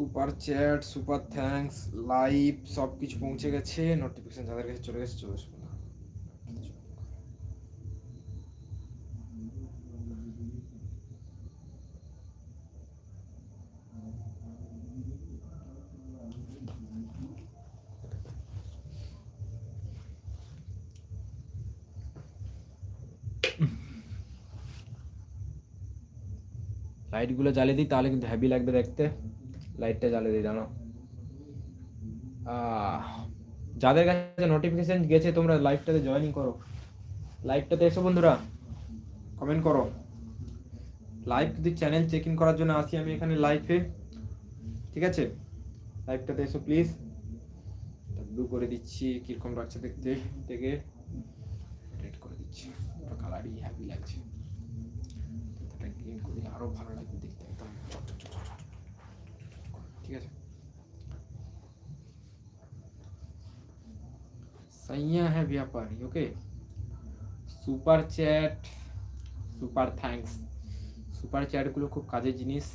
Super chat super thanks live সব কিছু পৌঁছে গেছে নোটিফিকেশন যাদের কাছে চলে গেছে চলে আসবে না লাইটগুলো জ্বালিয়ে দিই তাহলে কিন্তু হেভি লাগবে দেখতে লাইটটা জ্বালিয়ে দিই জানো যাদের কাছে নোটিফিকেশন গেছে, তোমরা লাইভটাতে জয়েনিং করো। লাইভটাতে এসো বন্ধুরা। কমেন্ট করো। লাইভ যদি চ্যানেল চেক ইন করার জন্য আসি আমি এখানে লাইভে ঠিক আছে? লাইভটাতে এসো প্লিজ ব্লু করে দিচ্ছি, কীরকম লাগছে দেখতে থেকে রেড করে দিচ্ছি। কালারই হ্যাপি লাগছে। গ্রিন করে, আরও ভালো লাগবে দেখতে একদম চক চক চক চক চক। ঠিক আছে सैया है व्यापारी okay super chat super thanks super চ্যাটগুলো খুব কাজের জিনিস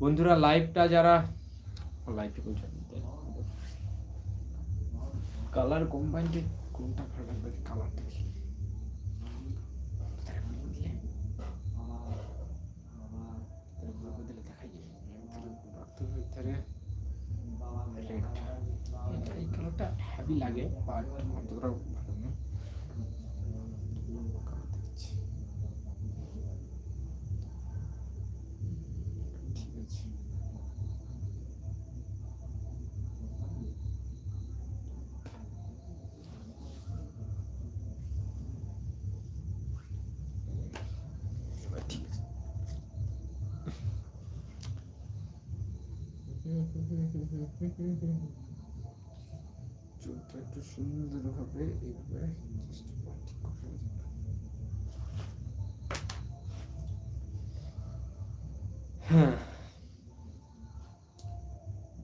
বন্ধুরা লাইভটা যারা লাইভে কোন কালার কম্বাইন্ডে কোনটা ভালো লাগবে কালারটা বেশি এখানে রেড এই কালারটা হ্যাভি লাগে বাট অতটা ভালো না কালার দিচ্ছি ঠিক আছে এবার ঠিক আছে চুলটা একটু সুন্দরভাবে এইভাবে। হ্যাঁ।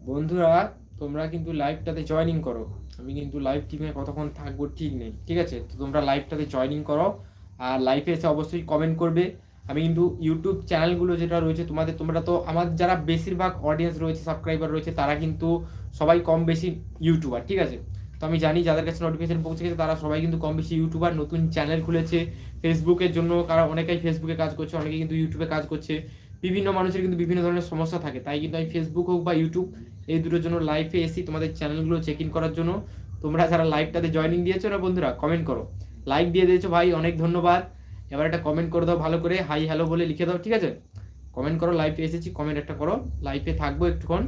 বন্ধুরা, তোমরা কিন্তু লাইভটাতে জয়েনিং করো। আমি কিন্তু লাইভ টিমে কতক্ষণ থাকব ঠিক নেই, ঠিক আছে? তো তোমরা লাইভটাতে জয়েনিং করো, আর লাইভে এসে অবশ্যই কমেন্ট করবে। আমি কিন্তু ইউটিউব চ্যানেলগুলো যেটা রয়েছে তোমাদের, তোমরা তো আমার যারা বেশিরভাগ অডিয়েন্স রয়েছে সাবস্ক্রাইবার রয়েছে, তারা কিন্তু সবাই কম বেশি ইউটিউবার ঠিক আছে? তো আমি জানি যাদের কাছে নোটিফিকেশন পৌঁছে গেছে তারা সবাই কিন্তু কম বেশি ইউটিউবার নতুন চ্যানেল খুলেছে। ফেসবুকের জন্য কারণ অনেকেই ফেসবুকে কাজ করছে অনেকে কিন্তু ইউটিউবে কাজ করছে। বিভিন্ন মানুষের কিন্তু বিভিন্ন ধরনের সমস্যা থাকে। তাই কিন্তু আমি ফেসবুক হোক বা ইউটিউব এই দুটোর জন্য লাইভে এসি তোমাদের চ্যানেলগুলো চেক ইন করার জন্য। তোমরা যারা লাইভটাতে জয়েনিং দিয়েছ না বন্ধুরা কমেন্ট করো। লাইক দিয়ে দিয়েছ ভাই, অনেক ধন্যবাদ। এবার একটা কমেন্ট করে দাও, ভালো করে হাই হ্যালো বলে লিখে দাও, ঠিক আছে? কমেন্ট করো লাইভে এসেছি কমেন্ট একটা করো লাইভে থাকব একটুক্ষণ,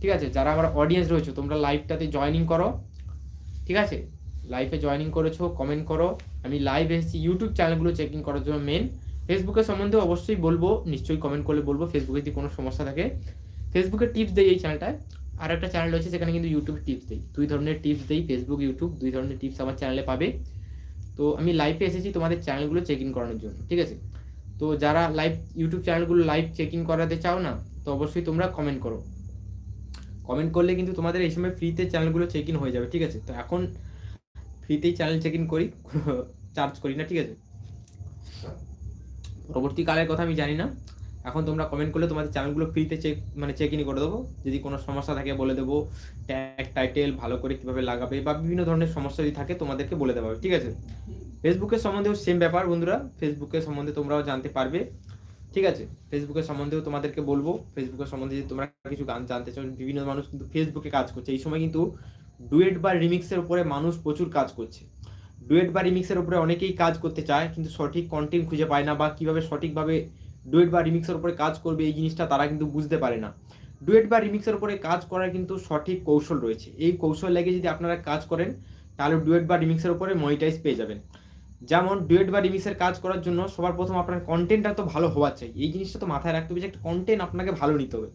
ঠিক আছে? যারা আমার অডিয়েন্স রয়েছে, তোমরা লাইভটাতে জয়েনিং করো, ঠিক আছে? লাইভে জয়েনিং করেছ কমেন্ট করো। আমি লাইভ এসেছি ইউটিউব চ্যানেলগুলো চেকিং করার জন্য মেন ফেসবুকের সম্বন্ধে অবশ্যই বলব, নিশ্চয়ই কমেন্ট করলে বলব ফেসবুকে যদি কোনো সমস্যা থাকে। ফেসবুকে টিপস দেই এই চ্যানেলটায় আর একটা চ্যানেল রয়েছে, সেখানে কিন্তু ইউটিউব টিপস দেই। দুই ধরনের টিপস দেই ফেসবুক ইউটিউব দুই ধরনের টিপস আমার চ্যানেলে পাবে। তো আমি লাইভে এসেছি তোমাদের চ্যানেলগুলো চেক ইন করানোর জন্য, ঠিক আছে? তো যারা লাইভ ইউটিউব চ্যানেলগুলো লাইভ চেক ইন করাতে চাও না, তো অবশ্যই তোমরা কমেন্ট করো। কমেন্ট করলে কিন্তু তোমাদের এই সময় ফ্রিতে চ্যানেলগুলো চেক ইন হয়ে যাবে, ঠিক আছে? তো এখন ফ্রিতেই চ্যানেল চেক ইন করি চার্জ করি না, ঠিক আছে? পরবর্তীকালের কথা আমি জানি না। এখন তোমরা কমেন্ট করলে তোমাদের চ্যানেলগুলো ফ্রিতে চেক মানে চেক ইন করে দেবো। যদি কোনো সমস্যা থাকে বলে দেবো ট্যাগ টাইটেল ভালো করে কীভাবে লাগাবে বা বিভিন্ন ধরনের সমস্যা যদি থাকে তোমাদেরকে বলে দেওয়া হবে, ঠিক আছে? ফেসবুকের সম্বন্ধেও সেম ব্যাপার বন্ধুরা। ফেসবুকের সম্বন্ধে তোমরাও জানতে পারবে, ঠিক আছে? ফেসবুকের সম্বন্ধেও তোমাদেরকে বলব। ফেসবুকের সম্বন্ধে যদি তোমরা কিছু গান জানতে চাও, বিভিন্ন মানুষ কিন্তু ফেসবুকে কাজ করছে। এই সময় কিন্তু ডুয়েট বা রিমিক্সের উপরে মানুষ প্রচুর কাজ করছে। ডুয়েট বা রিমিক্সের উপরে অনেকেই কাজ করতে চায়, কিন্তু সঠিক কন্টেন্ট খুঁজে পায় না বা কীভাবে সঠিকভাবে ডুয়েট বা রিমিক্সের উপরে কাজ করবে এই জিনিসটা তারা কিন্তু বুঝতে পারে না। ডুয়েট বা রিমিক্সের উপরে কাজ করার কিন্তু সঠিক কৌশল রয়েছে। এই কৌশল লেগে যদি আপনারা কাজ করেন, তাহলে ডুয়েট বা রিমিক্সের উপরে মনিটাইজ পেয়ে যাবেন। যেমন, ডুয়েট বা রিমিক্সের কাজ করার জন্য সবার প্রথম আপনার কন্টেন্টটা তো ভালো হওয়া চাই। এই জিনিসটা তো মাথায় রাখতে হবে যে একটা কন্টেন্ট আপনাকে ভালো নিতে হবে।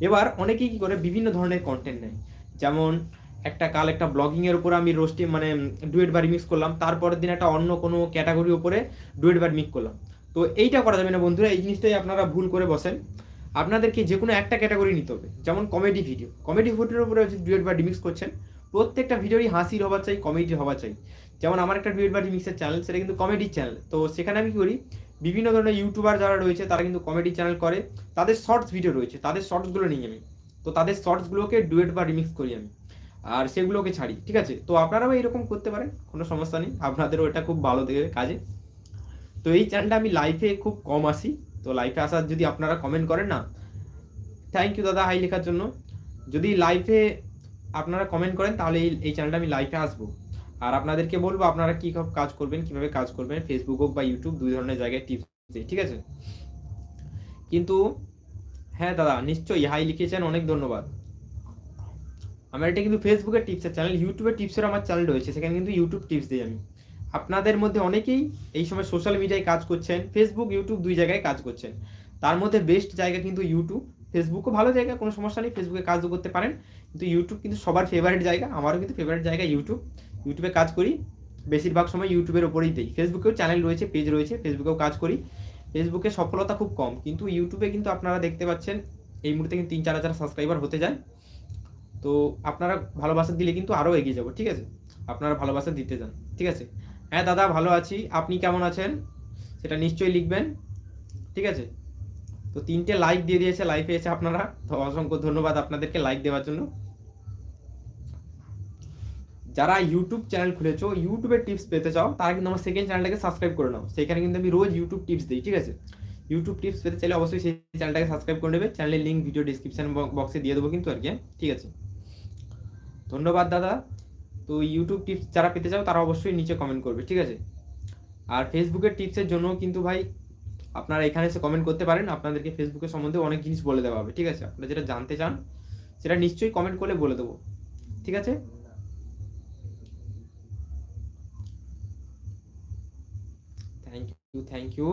এবার অনেকেই কী করে? বিভিন্ন ধরনের কন্টেন্ট নেয়। যেমন, একটা কাল একটা ব্লগিংয়ের উপরে আমি রোস্টে মানে ডুয়েট বা রিমিক্স করলাম। তারপরের দিন একটা অন্য কোনো ক্যাটাগরির উপরে ডুয়েট বা রিমিক্স করলাম। তো এইটা করা যাবে না বন্ধুরা, এই জিনিসটাই আপনারা ভুল করে বসেন। আপনাদেরকে যে কোনো একটা ক্যাটাগরি নিতে হবে, যেমন কমেডি ভিডিও। কমেডি ভিডিওর উপরে ডুয়েট বা রিমিক্স করছেন। প্রত্যেকটা ভিডিওই হাসির হওয়া চাই, কমেডি হওয়া চাই। যেমন আমার একটা ডুয়েট বা রিমিক্সের চ্যানেল, সেটা কিন্তু কমেডি চ্যানেল। তো সেখানে আমি কি করি, বিভিন্ন ধরনের ইউটিউবার যারা রয়েছে, তারা কিন্তু কমেডি চ্যানেল করে। তাদের শর্টস ভিডিও রয়েছে, তাদের শর্টসগুলো নিই আমি। তো তাদের শর্টসগুলোকে ডুয়েট বা রিমিক্স করি আমি, আর সেগুলোকে ছাড়ি, ঠিক আছে? তো আপনারাও এরকম করতে পারেন, কোনো সমস্যা নেই। আপনাদেরও এটা খুব ভালো দেবে কাজে। তো এই চ্যানেলটা আমি লাইফে খুব কম আসি। তো লাইফে আসার যদি আপনারা কমেন্ট করেন না থ্যাংক ইউ দাদা হাই লেখার জন্য। যদি লাইফে আপনারা কমেন্ট করেন, তাহলে এই চ্যানেলটা আমি লাইফে আসব। আর আপনাদেরকে বলব, আপনারা কী কাজ করবেন, কীভাবে কাজ করবেন ফেসবুক হোক বা ইউটিউব দুই ধরনের জায়গায় টিপস ঠিক আছে? কিন্তু হ্যাঁ দাদা, নিশ্চয়ই হাই লিখেছেন, অনেক ধন্যবাদ। আমার এটা কিন্তু ফেসবুকের টিপসের চ্যানেল ইউটিউবের টিপসের আমার চ্যানেল রয়েছে, সেখানে কিন্তু ইউটিউব টিপস দিই আমি। আপনাদের মধ্যে অনেকেই এই সময় সোশ্যাল মিডিয়ায় কাজ করছেন ফেসবুক ইউটিউব দুই জায়গায় কাজ করছেন। তার মধ্যে বেস্ট জায়গা কিন্তু ইউটিউব ফেসবুকও ভালো জায়গা, কোনো সমস্যা নেই ফেসবুকে কাজও করতে পারেন। কিন্তু ইউটিউব কিন্তু সবার ফেভারিট জায়গা, আমারও কিন্তু ফেভারিট জায়গা ইউটিউব ইউটিউবে কাজ করি, বেশিরভাগ সময় ইউটিউবের ওপরেই দিই। ফেসবুকেও চ্যানেল রয়েছে পেজ রয়েছে ফেসবুকেও কাজ করি। ফেসবুকে সফলতা খুব কম, কিন্তু ইউটিউবে কিন্তু আপনারা দেখতে পাচ্ছেন, এই মুহূর্তে কিন্তু তিন চার হাজার সাবস্ক্রাইবার হতে যায়। তো আপনারা ভালোবাসা দিলে কিন্তু আরও এগিয়ে যাব, ঠিক আছে? আপনারা ভালোবাসা দিতে যান, ঠিক আছে? হ্যাঁ দাদা, ভালো আছি। আপনি কেমন আছেন? সেটা নিশ্চয়ই লিখবেন। ঠিক আছে? তো তিনটে লাইক দিয়ে দিয়েছে লাইভে এসে আপনারা। তো অসংখ্য ধন্যবাদ আপনাদেরকে লাইক দেওয়ার জন্য। যারা ইউটিউব চ্যানেল খুলেছো ইউটিউবের টিপস পেতে চাও, তারা কিন্তু আমার সেকেন্ড চ্যানেলটাকে সাবস্ক্রাইব করে নাও। সেখানে কিন্তু আমি রোজ ইউটিউব টিপস দিই, ঠিক আছে? ইউটিউব টিপস পেতে চাইলে অবশ্যই সেই চ্যানেলটাকে সাবস্ক্রাইব করে নেবে। চ্যানেলের লিঙ্ক ভিডিও ডিসক্রিপশন বক্সে দিয়ে দেবো কিন্তু আর কি হ্যাঁ? ঠিক আছে? ধন্যবাদ, দাদা। তো ইউটিউব টিপস যারা পেতে চাও, তারা অবশ্যই নিচে কমেন্ট করবে, ঠিক আছে? আর ফেসবুকের টিপসের জন্য কিন্তু ভাই, আপনারা এখানে এসে কমেন্ট করতে পারেন, আপনাদেরকে ফেসবুকের সম্বন্ধে অনেক জিনিস বলে দেওয়া হবে, ঠিক আছে? আপনারা যেটা জানতে চান, সেটা নিশ্চয়ই কমেন্ট করলে বলে দেবো, ঠিক আছে? থ্যাংক ইউ থ্যাংক ইউ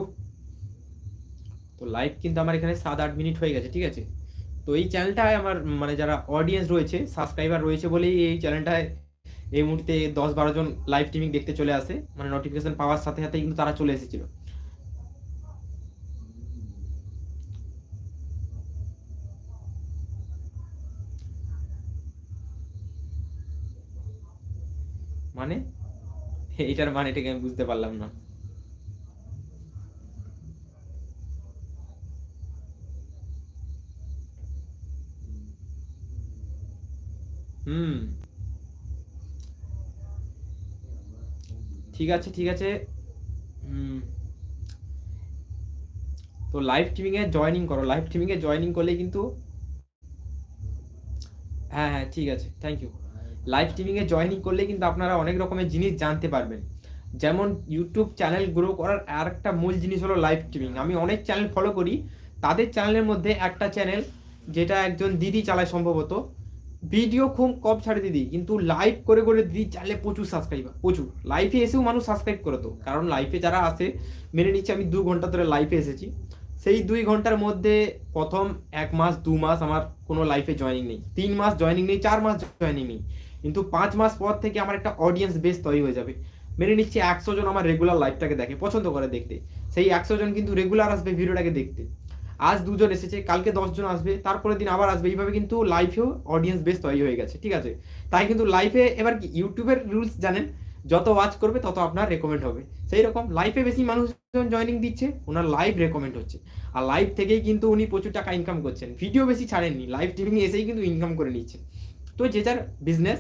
তো লাইভ কিন্তু আমার এখানে সাত আট মিনিট হয়ে গেছে, ঠিক আছে? তো এই চ্যানেলটায় আমার মানে যারা অডিয়েন্স রয়েছে সাবস্ক্রাইবার রয়েছে বলেই এই চ্যানেলটায় এই মুহূর্তে দশ বারো জন লাইভ টিমিং দেখতে চলে আসে। মানে নোটিফিকেশন পাওয়ার সাথে সাথে কিন্তু তারা চলে এসেছিল। মানে? এটার মানে এটাকে আমি বুঝতে পারলাম না। ঠিক আছে ঠিক আছে। তো লাইভ স্ট্রিমিংয়ে জয়েনিং করো। লাইভ স্ট্রিমিংয়ে জয়েনিং করলে কিন্তু হ্যাঁ হ্যাঁ ঠিক আছে। থ্যাংক ইউ লাইভ স্ট্রিমিংয়ে জয়েনিং করলে কিন্তু আপনারা অনেক রকমের জিনিস জানতে পারবেন। যেমন ইউটিউব চ্যানেল গ্রো করার আর একটা মূল জিনিস হলো লাইভ স্ট্রিমিং আমি অনেক চ্যানেল ফলো করি। তাদের চ্যানেলের মধ্যে একটা চ্যানেল যেটা একজন দিদি চালায় সম্ভবত। ভিডিও খুব কম ছাড়ে দিদি, কিন্তু লাইভ করে করে দিদি চালে প্রচুর সাবস্ক্রাইবার প্রচুর। লাইফে এসেও মানুষ সাবস্ক্রাইব করে তো কারণ লাইভে যারা আসে মেনে নিচ্ছে আমি দু ঘণ্টা ধরে লাইভে এসেছি। সেই দুই ঘণ্টার মধ্যে প্রথম এক মাস, দু মাস আমার কোনো লাইফে জয়নিং নেই। তিন মাস জয়নিং নেই, চার মাস জয়নিং নেই। কিন্তু পাঁচ মাস পর থেকে আমার একটা অডিয়েন্স বেস তৈরি হয়ে যাবে। মেনে নিচ্ছি একশো জন আমার রেগুলার লাইফটাকে দেখে, পছন্দ করে দেখতে। সেই একশো জন কিন্তু রেগুলার আসবে ভিডিওটাকে দেখতে। আজ দুজন এসেছে, কালকে দশজন আসবে, তারপরের দিন আবার আসবে। এইভাবে কিন্তু লাইফেও অডিয়েন্স বেস তৈরি হয়ে গেছে, ঠিক আছে? তাই কিন্তু লাইফে এবার কি ইউটিউবের রুলস জানেন? যত ওয়াচ করবে, তত আপনার রেকমেন্ড হবে। সেই রকম লাইফে বেশি মানুষ জয়নিং দিচ্ছে, ওনার লাইভ রেকমেন্ড হচ্ছে। আর লাইভ থেকেই কিন্তু উনি প্রচুর টাকা ইনকাম করছেন। ভিডিও বেশি ছাড়েননি লাইভ স্ট্রিমিং এসেই কিন্তু ইনকাম করে নিচ্ছে। তো যে যার বিজনেস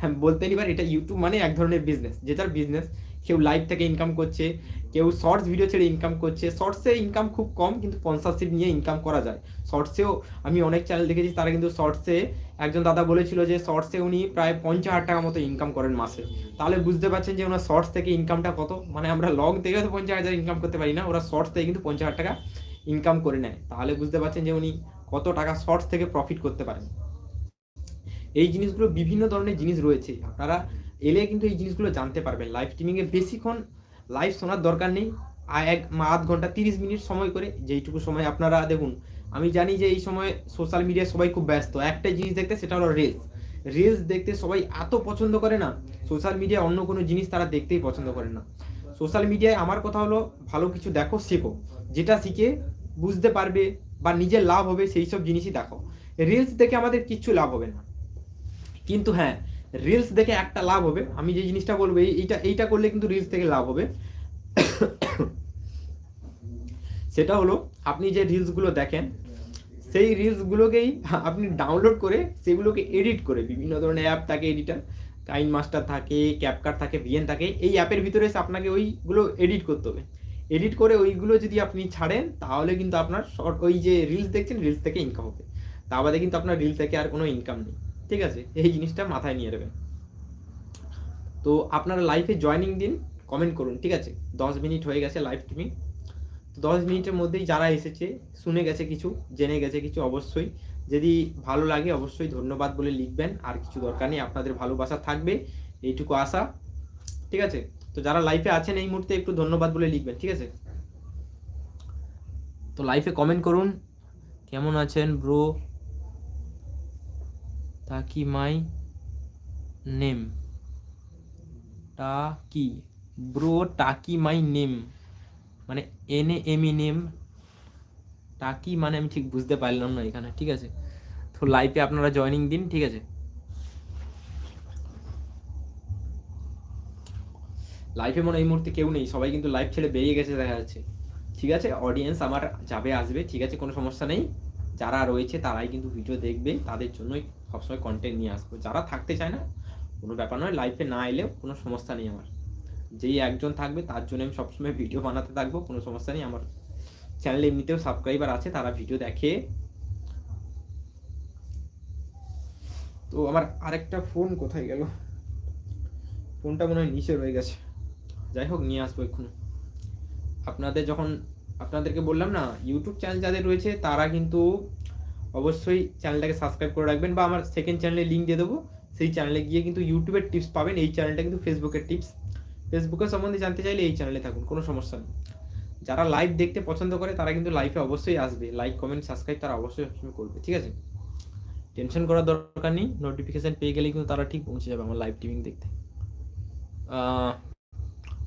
হ্যাঁ বলতে নিবার এটা ইউটিউব মানে এক ধরনের বিজনেস যে যার বিজনেস কেউ লাইভ থেকে ইনকাম করছে কেউ শর্টস ভিডিও ছেড়ে ইনকাম করছে। শর্টসে ইনকাম খুব কম, কিন্তু স্পন্সারশিপ নিয়ে ইনকাম করা যায়। শর্টসেও আমি অনেক চ্যানেল দেখেছি, তারা কিন্তু শর্টসে একজন দাদা বলেছিল যে শর্টসে উনি প্রায় পঞ্চাশ হাজার টাকা মতো ইনকাম করেন মাসে। তাহলে বুঝতে পারছেন যে ওনার শর্টস থেকে ইনকামটা কত? মানে আমরা লং থেকে তো পঞ্চাশ হাজার ইনকাম করতে পারি না, ওরা শর্টস থেকে কিন্তু পঞ্চাশ হাজার টাকা ইনকাম করে নেয়। তাহলে বুঝতে পারছেন যে উনি কত টাকা শর্টস থেকে প্রফিট করতে পারেন। এই জিনিসগুলো বিভিন্ন ধরনের জিনিস রয়েছে। আপনারা এলে কিন্তু এই জিনিসগুলো জানতে পারবেন। লাইভ স্ট্রিমিংয়ে বেশিক্ষণ লাইভ শোনার দরকার নেই। এক আধ ঘণ্টা তিরিশ মিনিট সময় করে যেইটুকু সময় আপনারা দেখুন, আমি জানি যে এই সময় সোশ্যাল মিডিয়ায় সবাই খুব ব্যস্ত। একটাই জিনিস দেখতে সেটা হলো রিলস রিলস দেখতে সবাই এত পছন্দ করে না সোশ্যাল মিডিয়ায় অন্য কোনো জিনিস তারা দেখতেই পছন্দ করে না। সোশ্যাল মিডিয়ায় আমার কথা হলো, ভালো কিছু দেখো, শেখো। যেটা শিখে বুঝতে পারবে বা নিজের লাভ হবে, সেই সব জিনিসই দেখো। রিলস দেখে আমাদের কিচ্ছু লাভ হবে না। কিন্তু হ্যাঁ রিলস দেখে একটা লাভ হবে। আমি যে জিনিসটা বলব এইটা এইটা করলে কিন্তু রিলস থেকে লাভ হবে। সেটা হলো, আপনি যে রিলসগুলো দেখেন, সেই রিলসগুলোকেই আপনি ডাউনলোড করে সেগুলোকে এডিট করে, বিভিন্ন ধরনের অ্যাপ থাকে এডিটার কাইন মাস্টার থাকে ক্যাপকাট থাকে ভিএন থাকে, এই অ্যাপের ভিতরে এসে আপনাকে ওইগুলো এডিট করতে হবে। এডিট করে ওইগুলো যদি আপনি ছাড়েন, তাহলে কিন্তু আপনার শর্ট ওই যে রিলস দেখছেন রিলস থেকে ইনকাম হবে। তা বাদে কিন্তু আপনার রিল থেকে আর কোনো ইনকাম নেই। ঠিক আছে? এই জিনিসটা মাথায় নিয়ে নেবেন। তো আপনারা লাইফে জয়নিং দিন কমেন্ট করুন, ঠিক আছে? দশ মিনিট হয়ে গেছে লাইভ তো দশ মিনিটের মধ্যেই যারা এসেছে, শুনে গেছে কিছু, জেনে গেছে কিছু, অবশ্যই। যদি ভালো লাগে, অবশ্যই ধন্যবাদ বলে লিখবেন। আর কিছু দরকার নেই, আপনাদের ভালোবাসা থাকবে, এইটুকু আশা। ঠিক আছে? তো যারা লাইফে আছেন এই মুহূর্তে একটু ধন্যবাদ বলে লিখবেন, ঠিক আছে? তো লাইফে কমেন্ট করুন। কেমন আছেন ব্রো তা কি মাই নেম? টাকি ব্রো টাকি মাই নেম? মানে এন এম ই নেম। টাকি মানে আমি ঠিক বুঝতে পারলাম না এখানে, ঠিক আছে? তো লাইফে আপনারা জয়েনিং দিন, ঠিক আছে? লাইফে মনে এই মুহূর্তে কেউ নেই, সবাই কিন্তু লাইভ ছেড়ে বেরিয়ে গেছে দেখা যাচ্ছে। ঠিক আছে? অডিয়েন্স আমার যাবে, আসবে, ঠিক আছে? কোনো সমস্যা নেই। যারা রয়েছে তারাই কিন্তু ভিডিও দেখবে, তাদের জন্যই সবসময় কন্টেন্ট নিয়ে আসব। যারা থাকতে চায় না, কোনো ব্যাপার নয় লাইফে না এলেও কোনো সমস্যা নেই আমার। যেই একজন থাকবে, তার জন্য আমি সবসময় ভিডিও বানাতে থাকব, কোনো সমস্যা নেই। আমার চ্যানেলে এমনিতেও সাবস্ক্রাইবার আছে, তারা ভিডিও দেখে। তো আমার আরেকটা ফোন কোথায় গেল? ফোনটা মনে হয় নিচে রয়ে গেছে। যাই হোক, নিয়ে আসব এক্ষুনি। আপনাদের যখন, আপনাদেরকে বললাম না ইউটিউব চ্যানেল যাদের রয়েছে, তারা কিন্তু অবশ্যই চ্যানেলটাকে সাবস্ক্রাইব করে রাখবেন বা আমার সেকেন্ড চ্যানেলে লিঙ্ক দিয়ে দেবো। সেই চ্যানেলে গিয়ে কিন্তু ইউটিউবের টিপস পাবেন। এই চ্যানেলটা কিন্তু ফেসবুকের টিপস ফেসবুকের সম্বন্ধে জানতে চাইলে এই চ্যানেলে থাকুন, কোনো সমস্যা নেই। যারা লাইভ দেখতে পছন্দ করে, তারা কিন্তু লাইভে অবশ্যই আসবে। লাইক কমেন্ট সাবস্ক্রাইব তারা অবশ্যই সবসময় করবে, ঠিক আছে? টেনশন করার দরকার নেই। নোটিফিকেশান পেয়ে গেলেই কিন্তু তারা ঠিক পৌঁছে যাবে আমার লাইভ টিভিং দেখতে।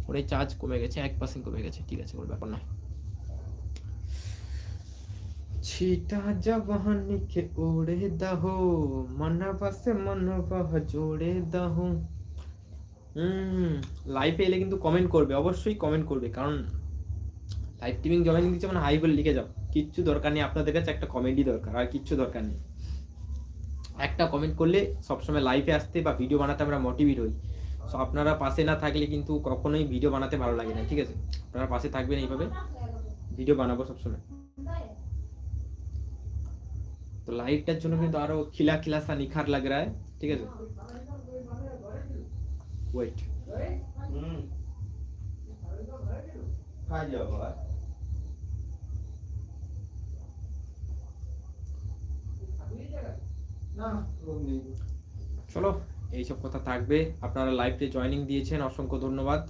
ওরে চার্জ কমে গেছে, এক পার্সেন্ট কমে গেছে। ঠিক আছে, কোনো ব্যাপার নয়। ছিটা জবানি কে ওড়ে দাহো মনবা সে মনবা জোড়ে দাহো হুম লাইভে এলে কিন্তু কমেন্ট করবে, অবশ্যই কমেন্ট করবে, কারণ লাইভ টিভিং জয়েনিং দিচ্ছে মানে হাই বলে লিখে যাও। কিচ্ছু দরকার নেই, আপনাদের কাছে একটা কমেডি দরকার, আর কিচ্ছু দরকার নেই। একটা কমেন্ট করলে সবসময় লাইভে আসতে বা ভিডিও বানাতে আমরা মোটিভেট হই। সো আপনারা পাশে না থাকলে কিন্তু কখনোই ভিডিও বানাতে ভালো লাগে না, ঠিক আছে? আপনারা পাশে থাকবেন এইভাবে ভিডিও বানাবো সবসময়। তো লাইটটার জন্য কিন্তু আরও খিলা খিলা সা নিখার লাগ রা है ঠিক আছে? ওয়েট চলো এইসব কথা থাকবে। আপনারা লাইভে জয়েনিং দিয়েছেন অসংখ্য ধন্যবাদ।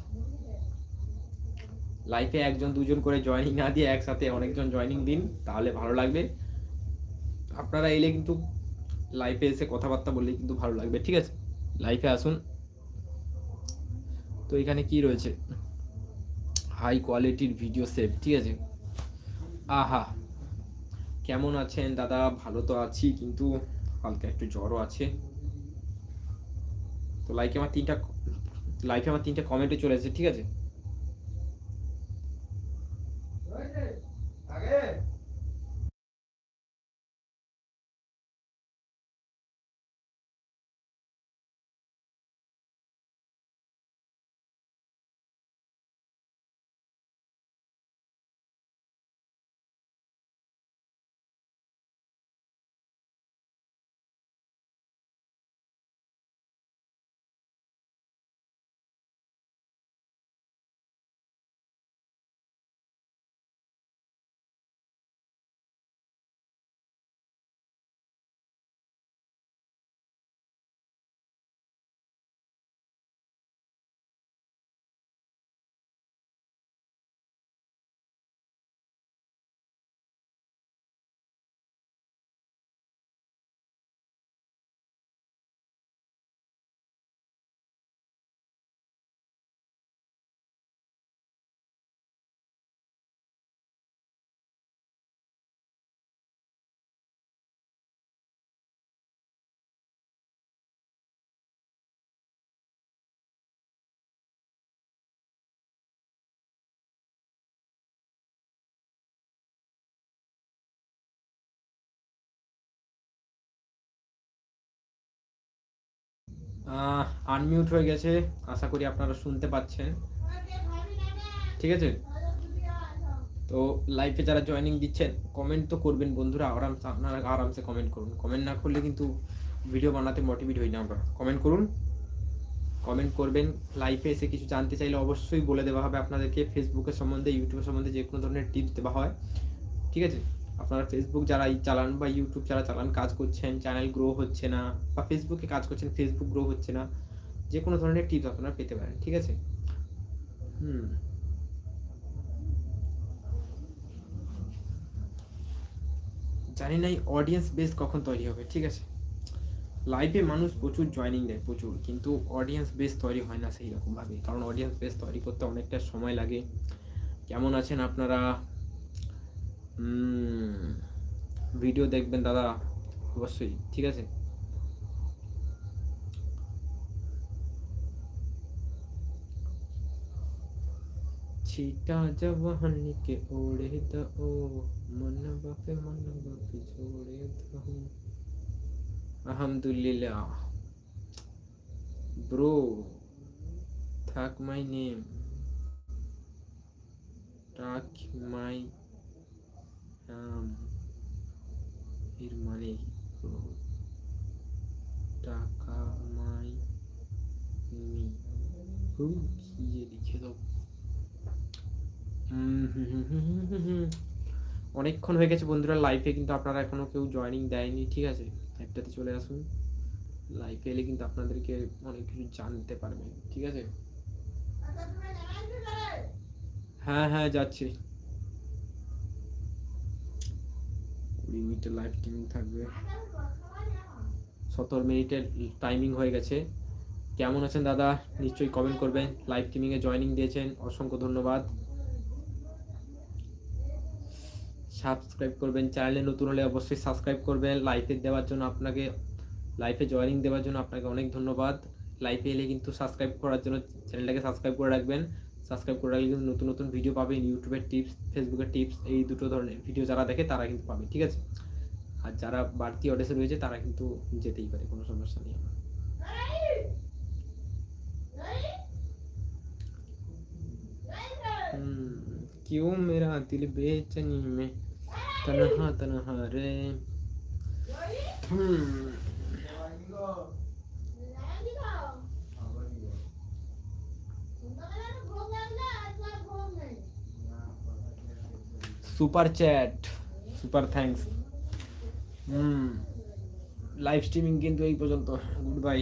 লাইফে একজন দুজন করে জয়েনিং না দিয়ে একসাথে অনেকজন জয়েনিং দিন তাহলে ভালো লাগবে। আপনারা এলে কিন্তু লাইফে এসে কথাবার্তা বললে কিন্তু ভালো লাগবে, ঠিক আছে? লাইফে আসুন। তো এখানে কি রয়েছে? হাই কোয়ালিটির ভিডিও সেভ ঠিক আছে? আহা! কেমন আছেন? দাদা, ভালো তো আছি, কিন্তু হালকা একটু জ্বরও আছে। তো লাইকে আমার তিনটা লাইফে আমার তিনটা কমেন্টে চলে এসেছে, ঠিক আছে? আনমিউট হয়ে গেছে। আশা করি আপনারা শুনতে পাচ্ছেন। ঠিক আছে? তো লাইভে যারা জয়েনিং দিচ্ছেন কমেন্ট তো করবেন বন্ধুরা। আরামসে আপনারা আরামসে কমেন্ট করুন। কমেন্ট না করলে কিন্তু ভিডিও বানাতে মোটিভেট হই না আমরা। কমেন্ট করুন। কমেন্ট করবেন। লাইভে এসে কিছু জানতে চাইলে অবশ্যই বলে দেওয়া হবে আপনাদেরকে। ফেসবুকের সম্বন্ধে ইউটিউবের সম্বন্ধে যে কোনো ধরনের টিপস দেওয়া হয়। ঠিক আছে? আপনারা ফেসবুক যারা চালান বা ইউটিউব যারা চালান, কাজ করছেন চ্যানেল গ্রো হচ্ছে না বা ফেসবুকে কাজ করছেন ফেসবুক গ্রো হচ্ছে না যে কোনো ধরনের টিপস আপনারা পেতে পারেন, ঠিক আছে? হুম। জানি এই অডিয়েন্স বেস কখন তৈরি হবে, ঠিক আছে? লাইভে মানুষ প্রচুর জয়েনিং দেয়, প্রচুর, কিন্তু অডিয়েন্স বেস তৈরি হয় না সেই রকমভাবে কারণ অডিয়েন্স বেস তৈরি করতে অনেকটা সময় লাগে। কেমন আছেন আপনারা? ভিডিও দেখবেন দাদা অবশ্যই ঠিক আছে? ছিটা যাব ওড়ে ও মন বাপে মন বাপে জোড়ে দাও। আলহামদুলিল্লাহ। ব্রো থাক মাই নেম। টাক মাই এর মানে টাকা মাই মি। কি লিখে দাও। অনেকক্ষণ হয়ে গেছে বন্ধুরা লাইফে কিন্তু আপনারা এখনও কেউ জয়েনিং দেয়নি, ঠিক আছে? লাইভটাতে চলে আসুন। লাইফে এলে কিন্তু আপনাদেরকে অনেক কিছু জানতে পারবেন, ঠিক আছে? হ্যাঁ হ্যাঁ যাচ্ছি। কুড়ি মিনিটের লাইভ টাইমিং থাকবে। সতেরো মিনিটের টাইমিং হয়ে গেছে। কেমন আছেন দাদা? নিশ্চয়ই কমেন্ট করবেন। লাইভ স্ট্রিমিংয়ে জয়েনিং দিয়েছেন, অসংখ্য ধন্যবাদ। সাবস্ক্রাইব করবেন চ্যানেলে নতুন হলে অবশ্যই সাবস্ক্রাইব করবেন। লাইফে দেওয়ার জন্য আপনাকে লাইফে জয়েনিং দেওয়ার জন্য আপনাকে অনেক ধন্যবাদ। লাইফে এলে কিন্তু সাবস্ক্রাইব করার জন্য চ্যানেলটাকে সাবস্ক্রাইব করে রাখবেন। সাবস্ক্রাইব করে রাখলে কিন্তু নতুন নতুন ভিডিও পাবেন ইউটিউবের টিপস ফেসবুকের টিপস এই দুটো ধরনের ভিডিও যারা দেখে তারা কিন্তু পাবে ঠিক আছে আর যারা বাড়তি অডিয়েন্সে রয়েছে তারা কিন্তু যেতেই পারে কোনো সমস্যা নেই আমার हम्म, क्यों मेरा दिल बेचैनी में तनहा तनहा रे हम्म, সুপার চ্যাট সুপার থ্যাঙ্কস হুম লাইভ স্ট্রিমিং কিন্তু এই পর্যন্ত গুড বাই